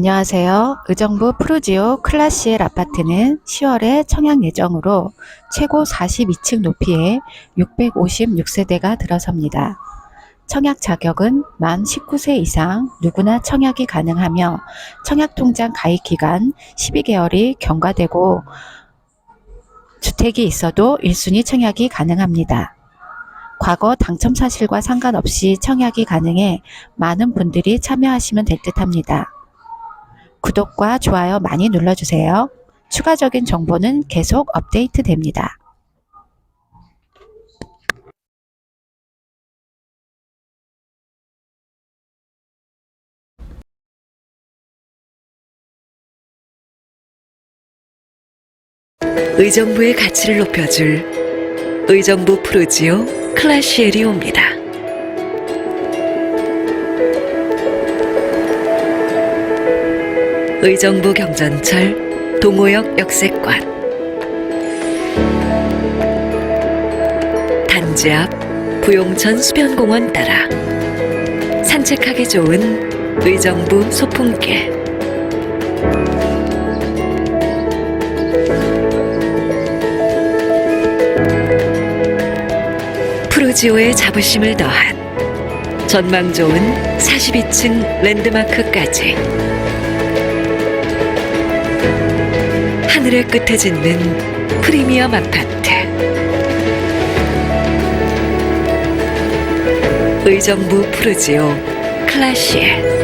안녕하세요. 의정부 프루지오 클라시엘 아파트는 10월에 청약 예정으로 최고 42층 높이의 656세대가 들어섭니다. 청약 자격은 만 19세 이상 누구나 청약이 가능하며 청약통장 가입 기간 12개월이 경과되고 주택이 있어도 1순위 청약이 가능합니다. 과거 당첨 사실과 상관없이 청약이 가능해 많은 분들이 참여하시면 될 듯 합니다. 구독과 좋아요 많이 눌러주세요. 추가적인 정보는 계속 업데이트 됩니다. 의정부의 가치를 높여줄 의정부 프루지오 클라시엘이 옵니다. 의정부 경전철 동호역 역세권 단지 앞 부용천 수변공원 따라 산책하기 좋은 의정부 소풍길. 프루지오의 자부심을 더한 전망 좋은 42층 랜드마크까지 하늘의 끝에 짓는 프리미엄 아파트. 의정부 프루지오 클라시엘